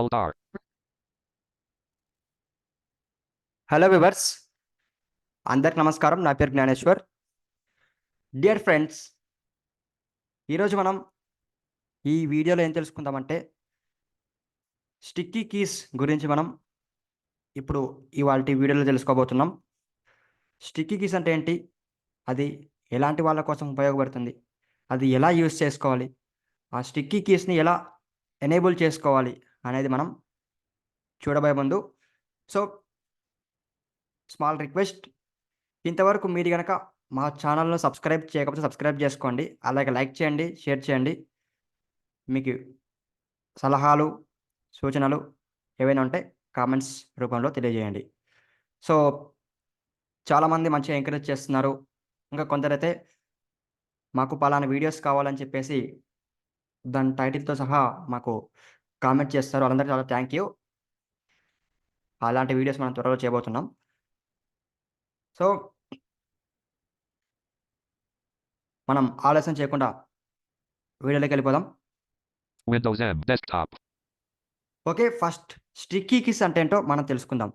Alt R. Hello viewers అందరికి నమస్కారం. నా పేరు జ్ఞానేశ్వర్. డియర్ ఫ్రెండ్స్ ఈరోజు మనం ఈ వీడియోలో ఏం తెలుసుకుందామంటే స్టిక్కీ కీస్ గురించి మనం ఇప్పుడు ఇవాళ వీడియోలో తెలుసుకోబోతున్నాం. స్టిక్కీ కీస్ అంటే ఏంటి? అది ఎలాంటి వాళ్ళ కోసం ఉపయోగపడుతుంది? అది ఎలా యూస్ చేసుకోవాలి? ఆ స్టిక్కీ కీస్ని ఎలా ఎనేబుల్ చేసుకోవాలి? అనేది మనం చూడబోయే ముందు. So small request. ఇంతవరకు మీరు కనుక మా ఛానల్ను సబ్స్క్రైబ్ చేయకపోతే సబ్స్క్రైబ్ చేసుకోండి. అలాగే లైక్ చేయండి షేర్ చేయండి. మీకు సలహాలు సూచనలు ఏవైనా ఉంటే కామెంట్స్ రూపంలో తెలియజేయండి. సో చాలామంది మంచిగా ఎంకరేజ్ చేస్తున్నారు. ఇంకా కొందరైతే మాకు పలానా వీడియోస్ కావాలని చెప్పేసి దాని టైటిల్తో సహా మాకు కామెంట్ చేస్తారు. వాళ్ళందరికీ చాలా థ్యాంక్ యూ అలాంటి వీడియోస్ మనం త్వరలో చేయబోతున్నాం. సో మనం ఆలస్యం చేయకుండా వీడియోలోకి వెళ్ళిపోదాం. M. Okay first sticky keys అంటే ఏంటో మనం తెలుసుకుందాం.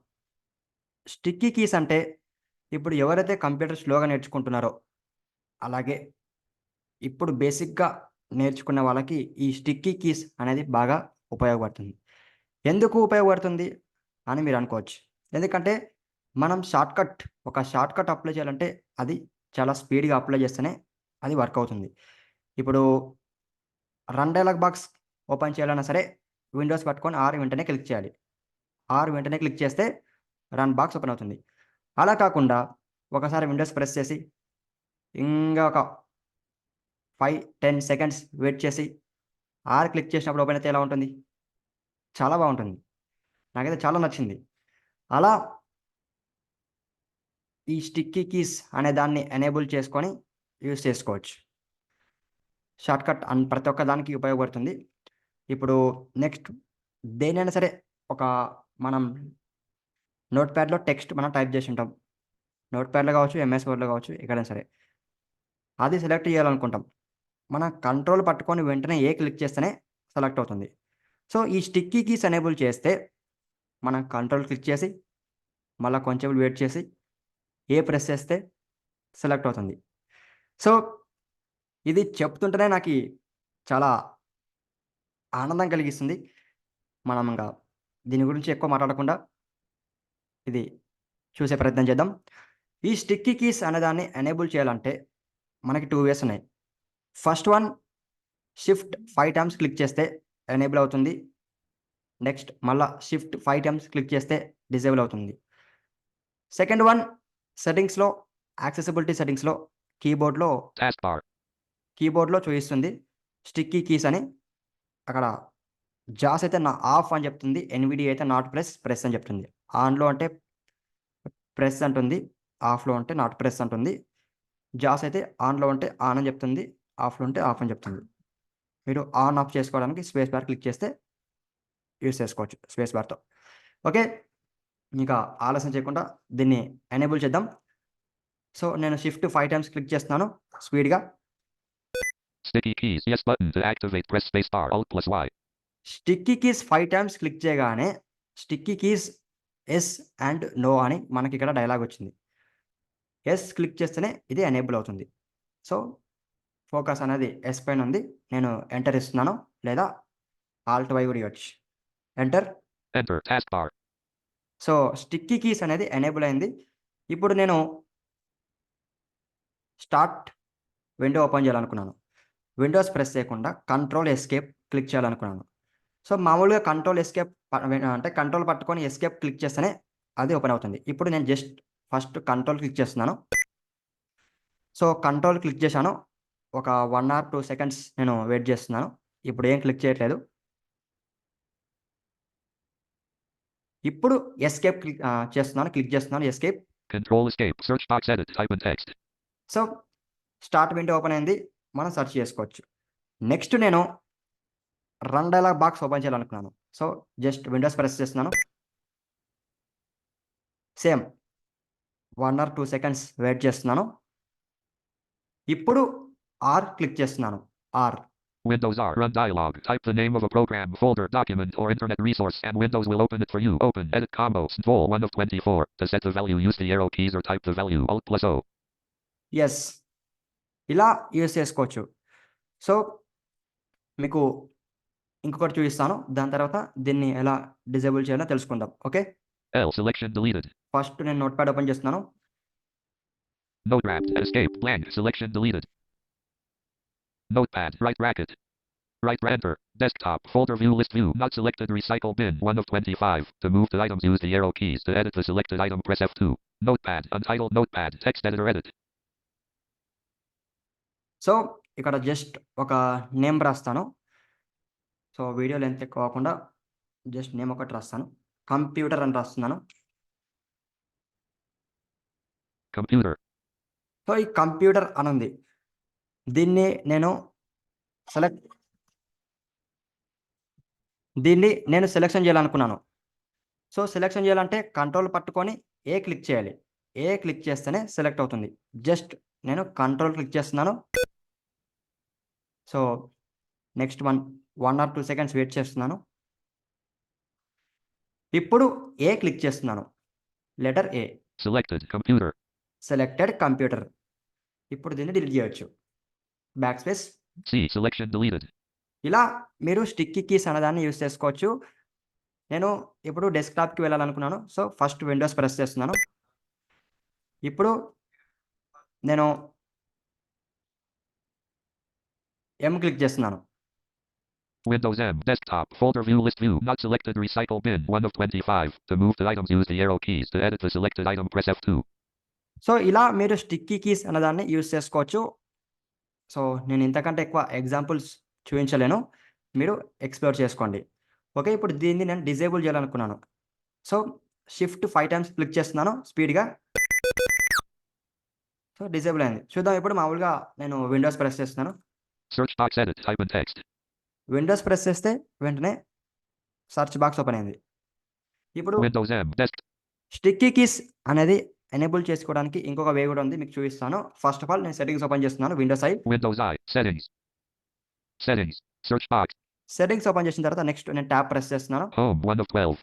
స్టిక్కీ కీస్ అంటే ఇప్పుడు ఎవరైతే కంప్యూటర్ స్లోగా నేర్చుకుంటున్నారో అలాగే ఇప్పుడు బేసిక్గా నేర్చుకున్న వాళ్ళకి ఈ స్టిక్కీ కీస్ అనేది బాగా ఉపయోగపడుతుంది. ఎందుకు ఉపయోగపడుతుంది? అని మీరు అనుకోవచ్చు. ఎందుకంటే మనం షార్ట్కట్ ఒక షార్ట్కట్ అప్లై చేయాలంటే అది చాలా స్పీడ్గా అప్లై చేస్తేనే అది వర్క్ అవుతుంది. ఇప్పుడు రన్ డైలాగ్ బాక్స్ ఓపెన్ చేయాలన్నా సరే విండోస్ పట్టుకొని ఆరు వెంటనే క్లిక్ చేయాలి. ఆరు వెంటనే క్లిక్ చేస్తే రన్ బాక్స్ ఓపెన్ అవుతుంది. అలా కాకుండా ఒకసారి విండోస్ ప్రెస్ చేసి ఇంకా ఒక ఫైవ్ టెన్ సెకండ్స్ వెయిట్ చేసి ఆర్ క్లిక్ చేసినప్పుడు ఓపెన్ అయితే ఎలా ఉంటుంది? చాలా బాగుంటుంది. నాకైతే చాలా నచ్చింది. అలా ఈ స్టిక్కీ కీస్ అనే దాన్ని ఎనేబుల్ చేసుకొని యూస్ చేసుకోవచ్చు. షార్ట్కట్ అన్ ప్రతి ఒక్క దానికి ఉపయోగపడుతుంది. ఇప్పుడు నెక్స్ట్ దేనైనా సరే ఒక మనం నోట్ ప్యాడ్లో టెక్స్ట్ మనం టైప్ చేసి ఉంటాం. నోట్ ప్యాడ్లో కావచ్చు ఎంఎస్ వర్డ్లో కావచ్చు ఎక్కడైనా సరే. అది సెలెక్ట్ చేయాలనుకుంటాం. మన కంట్రోల్ పట్టుకొని వెంటనే ఏ క్లిక్ చేస్తేనే సెలెక్ట్ అవుతుంది. సో ఈ స్టిక్కీ కీస్ ఎనేబుల్ చేస్తే మనం కంట్రోల్ క్లిక్ చేసి మళ్ళీ కొంచెం వెయిట్ చేసి ఏ ప్రెస్ చేస్తే సెలెక్ట్ అవుతుంది. సో ఇది చెప్తుంటేనే నాకు చాలా ఆనందం కలిగిస్తుంది. మనం ఇంకా దీని గురించి ఎక్కువ మాట్లాడకుండా ఇది చూసే ప్రయత్నం చేద్దాం. ఈ స్టిక్కీ కీస్ అనేదాన్ని ఎనేబుల్ చేయాలంటే మనకి టూ వేస్ ఉన్నాయి. First one shift five times click చేస్తే ఎనేబుల్ అవుతుంది. నెక్స్ట్ మళ్ళా షిఫ్ట్ ఫైవ్ టైమ్స్ క్లిక్ చేస్తే డిజేబుల్ అవుతుంది. సెకండ్ వన్ సెట్టింగ్స్లో యాక్సెసిబిలిటీ సెట్టింగ్స్లో కీబోర్డ్లో. కీబోర్డ్లో చూపిస్తుంది. స్టిక్కీ కీస్ అని. అక్కడ జాస్ అయితే నా ఆఫ్ అని చెప్తుంది. ఎన్విడి అయితే నాట్ ప్రెస్ ప్రెస్ అని చెప్తుంది. ఆన్లో అంటే ప్రెస్ అంటుంది. ఆఫ్లో ఉంటే నాట్ ప్రెస్ అంటుంది. జాస్ అయితే ఆన్లో ఉంటే ఆన్ అని చెప్తుంది. ఆఫ్లో ఉంటే ఆఫ్ అని చెప్తుంది. మీరు ఆన్ ఆఫ్ చేసుకోవడానికి స్పేస్ బార్ క్లిక్ చేస్తే యూస్ చేసుకోవచ్చు స్పేస్ బార్తో. ఓకే? ఇంకా ఆలస్యం చేయకుండా దీన్ని ఎనేబుల్ చేద్దాం. సో నేను షిఫ్ట్ ఫైవ్ టైమ్స్ క్లిక్ చేస్తున్నాను స్పీడ్గా. Sticky keys five times click చేయగానే sticky keys yes and no అని మనకి ఇక్కడ డైలాగ్ వచ్చింది. ఎస్ క్లిక్ చేస్తేనే ఇది ఎనేబుల్ అవుతుంది. సో ఫోకస్ అనేది ఎస్ పైన ఉంది. నేను ఎంటర్ ఇస్తున్నాను. లేదా ఆల్ట్ వై కూడా ఇవ్వచ్చు. ఎంటర్. సో స్టిక్కీ కీస్ అనేది ఎనేబుల్ అయింది. ఇప్పుడు నేను స్టార్ట్ విండో ఓపెన్ చేయాలనుకున్నాను. విండోస్ ప్రెస్ చేయకుండా కంట్రోల్ ఎస్కేప్ క్లిక్ చేయాలనుకున్నాను. సో మామూలుగా కంట్రోల్ ఎస్కేప్ అంటే కంట్రోల్ పట్టుకొని ఎస్కేప్ క్లిక్ చేస్తేనే అది ఓపెన్ అవుతుంది. ఇప్పుడు నేను జస్ట్ ఫస్ట్ కంట్రోల్ క్లిక్ చేస్తున్నాను. సో కంట్రోల్ క్లిక్ చేశాను. ఒక వన్ ఆర్ టూ సెకండ్స్ నేను వెయిట్ చేస్తున్నాను. ఇప్పుడు ఏం క్లిక్ చేయట్లేదు. ఇప్పుడు ఎస్కేప్ క్లిక్ చేస్తున్నాను క్లిక్ చేస్తున్నాను escape Control escape. Search box edit. Type in text. So start window open అయింది. మనం సెర్చ్ చేసుకోవచ్చు. నెక్స్ట్ నేను రన్ డైలాగ్ బాక్స్ ఓపెన్ చేయాలనుకున్నాను. సో జస్ట్ విండోస్ ప్రెస్ చేస్తున్నాను. Same one or two seconds wait చేస్తున్నాను. ఇప్పుడు ఆర్ క్లిక్ చేస్తున్నాను R Windows R. Run dialog. Type the name of a program, folder, document, or internet resource, and Windows will open it for you. Open. Edit combo. Vol 1 of 24. To set the value, use the arrow keys or type the value. Alt plus O. Yes ఇలా use చేసుకోవచ్చు so మీకు ఇంకొకటి చూపిస్తాను దాని తర్వాత దీన్ని ఎలా disable చేయాలో తెలుసుకుందాం okay L. Selection deleted. First నేను నోట్ ప్యాడ్ ఓపెన్ చేస్తున్నాను Notepad. Escape. Blank. Selection deleted. Notepad. Right bracket. Right enter. Desktop. Folder view list view. Not selected. Recycle bin. 1 of 25. To move the items, use the arrow keys. To edit the selected item, press F2. Notepad. Untitled Notepad. Text editor edit. So ఇక్కడ just ఒక name రాస్తాను so video length ఎక్కువ కాకుండా just name ఒకటి రాస్తాను computer అని రాస్తున్నాను Computer. So ఈ కంప్యూటర్ అని ఉంది దీన్ని నేను సెలెక్ట్ దీన్ని నేను సెలెక్షన్ చేయాలనుకున్నాను. సో సెలెక్షన్ చేయాలంటే కంట్రోల్ పట్టుకొని ఏ క్లిక్ చేయాలి. ఏ క్లిక్ చేస్తేనే సెలెక్ట్ అవుతుంది. జస్ట్ నేను కంట్రోల్ క్లిక్ చేస్తున్నాను. So next one one or two seconds wait చేస్తున్నాను. ఇప్పుడు ఏ క్లిక్ చేస్తున్నాను. Letter A Selected. Computer. Selected computer ఇప్పుడు దీన్ని డిలీట్ చేయొచ్చు. Backspace C. Selection deleted. ఇలా మీరు స్టిక్కీ కీస్ అనేదాన్ని యూస్ చేసుకోవచ్చు నేను ఇప్పుడు డెస్క్టాప్కి వెళ్ళాలనుకున్నాను సో ఫస్ట్ విండోస్ ప్రెస్ చేస్తున్నాను ఇప్పుడు నేను ఎం క్లిక్ చేస్తున్నాను Windows M. Desktop. Folder view list view. Not selected. Recycle bin. 1 of 25. To move the items, use the arrow keys. To edit the selected item, press F2. So ఇలా మీరు sticky keys అనేదాన్ని use చేసుకోవచ్చు so నేను ఇంతకంటే ఎక్కువ examples చూపించలేను. మీరు explore చేసుకోండి. Okay ఇప్పుడు దీన్ని నేను డిజేబుల్ చేయాలనుకున్నాను. So shift five times click చేస్తున్నాను స్పీడ్గా. సో డిజేబుల్ అయింది. చూద్దాం ఇప్పుడు మామూలుగా నేను విండోస్ ప్రెస్ చేస్తున్నాను. విండోస్ ప్రెస్ చేస్తే వెంటనే సర్చ్ బాక్స్ ఓపెన్ అయింది. ఇప్పుడు. స్టిక్కీ కీస్ అనేది ఎనేబుల్ చేసుకోవడానికి ఇంకొక వే కూడా ఉంది మీకు చూపిస్తాను ఫస్ట్ ఆఫ్ ఆల్ నేను సెట్టింగ్స్ ఓపెన్ చేస్తున్నాను windows I Windows I. Settings. Settings. Search box. Settings open చేసిన తర్వాత నెక్స్ట్ నేను ట్యాబ్ ప్రెస్ చేస్తున్నాను Home. 1 of 12.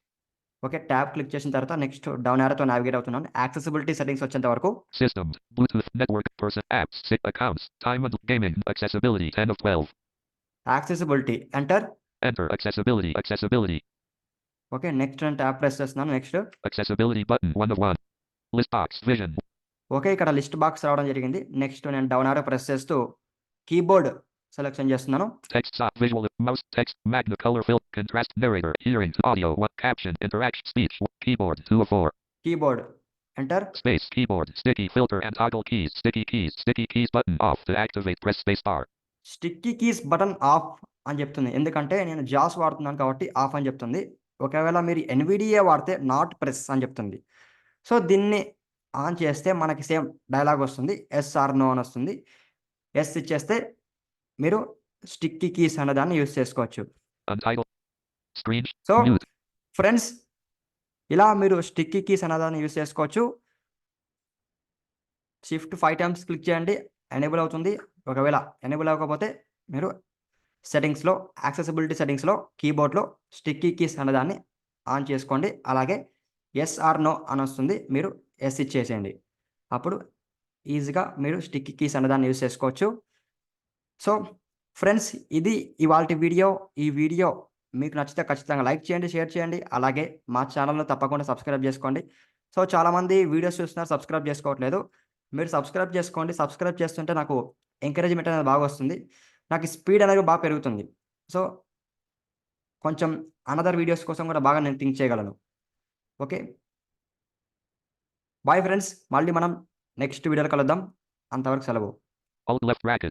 Okay tab click చేసిన తర్వాత నెక్స్ట్ డౌన్ యారోతో నావిగేట్ అవుతున్నాను యాక్సెసిబిలిటీ సెట్టింగ్స్ వచ్చేంత వరకు Systems. Bluetooth. Network. Person. Apps. Sit. Accounts. Time and gaming. Accessibility. 10 of 12. Accessibility enter Enter. Accessibility. Accessibility. Okay next నేను tab press చేస్తున్నాను next Accessibility button. 1 of 1. List box. Vision. Okay ఇక్కడ list box రావడం జరిగింది next నేను down arrow press చేస్తూ keyboard selection చేస్తున్నాను Text stop. Visual. Mouse. Text. Magna. Color fill. Contrast. Narrator. Hearing. Audio. 1. Caption. Interaction. Speech. Keyboard. 2 of 4. Keyboard enter Space. Keyboard. Sticky filter and toggle keys. Sticky keys. Sticky keys button off. To activate. Press space bar. Sticky keys button off అని చెప్తుంది ఎందుకంటే నేను Jos వాడుతున్నాను కాబట్టి of అని చెప్తుంది ఒకవేళ మీరు ఎన్విడిఏ వాడితే నాట్ ప్రెస్ అని చెప్తుంది సో దీన్ని ఆన్ చేస్తే మనకి సేమ్ డైలాగ్ వస్తుంది. ఎస్ఆర్ నో అని వస్తుంది. ఎస్ ఇచ్చేస్తే మీరు స్టిక్కీ కీస్ అనే దాన్ని యూస్ చేసుకోవచ్చు. సో. ఫ్రెండ్స్ ఇలా మీరు స్టిక్కీ కీస్ అనేదాన్ని యూస్ చేసుకోవచ్చు. షిఫ్ట్ ఫైవ్ టైమ్స్ క్లిక్ చేయండి. ఎనేబుల్ అవుతుంది. ఒకవేళ ఎనేబుల్ అవ్వకపోతే మీరు సెట్టింగ్స్లో యాక్సెసిబిలిటీ సెట్టింగ్స్లో కీబోర్డ్లో స్టిక్కీ కీస్ అనేదాన్ని ఆన్ చేసుకోండి. అలాగే ఎస్ ఆర్ నో అని వస్తుంది. మీరు ఎస్ ఇచ్చేసేయండి. అప్పుడు ఈజీగా మీరు స్టిక్ కీస్ అనేదాన్ని యూస్ చేసుకోవచ్చు. సో ఫ్రెండ్స్ ఇది ఇవాళ వీడియో. ఈ వీడియో మీకు నచ్చితే ఖచ్చితంగా లైక్ చేయండి షేర్ చేయండి. అలాగే మా ఛానల్ను తప్పకుండా సబ్స్క్రైబ్ చేసుకోండి. సో చాలామంది వీడియోస్ చూస్తున్నారు సబ్స్క్రైబ్ చేసుకోవట్లేదు. మీరు సబ్స్క్రైబ్ చేసుకోండి. సబ్స్క్రైబ్ చేస్తుంటే నాకు ఎంకరేజ్మెంట్ అనేది బాగా వస్తుంది. నాకు స్పీడ్ అనేది బాగా పెరుగుతుంది. సో కొంచెం అనదర్ వీడియోస్ కోసం కూడా బాగా నేను థింక్ చేయగలను. ఓకే? బాయ్ ఫ్రెండ్స్ మళ్ళీ మనం నెక్స్ట్ వీడియోలో కలుద్దాం. అంతవరకు సెలవు.